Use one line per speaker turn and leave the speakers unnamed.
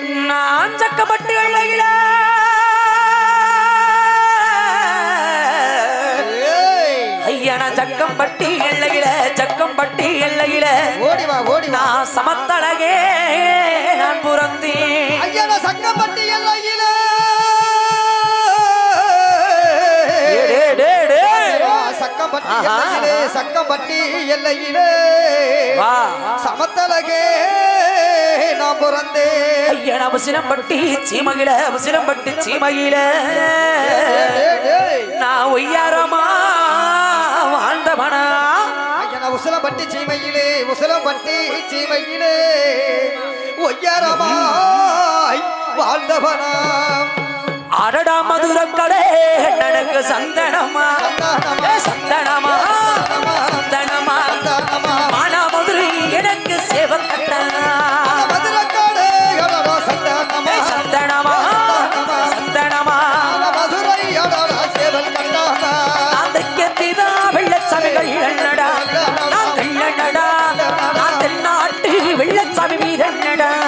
நான் சக்கப்பட்டு எல்லையில
ஏய்,
ஐயன சக்கம்பட்டி எல்லையில சக்கம்பட்டி எல்லையில.
ஓடி வா ஓடி
நான் சமத்தழகே நான் புறந்தேன்.
ஐயன சங்கம்பட்டி எல்லையில.
டே, டே, டே.
சக்கம்பட்டி
ஆஹா.
எல்லையிலே சக்கம்பட்டி எல்லையிலே.
வா.
பிறந்தேன்
ஐயன முசிலம்பட்டி சீமகில முசிலம்பட்டி சீமகில
டேய், டேய்.
நான் ஒய்யாரமா வாழ்ந்தவனா?
ஐயன உசலம்பட்டி சீமையிலே உசலம்பட்டி சீமையிலே. ஒய்யாரமாய் வாழ்ந்தவனாம்
அடடா மதுரக்கடே ஏ, சந்தனமா. Bye, guys.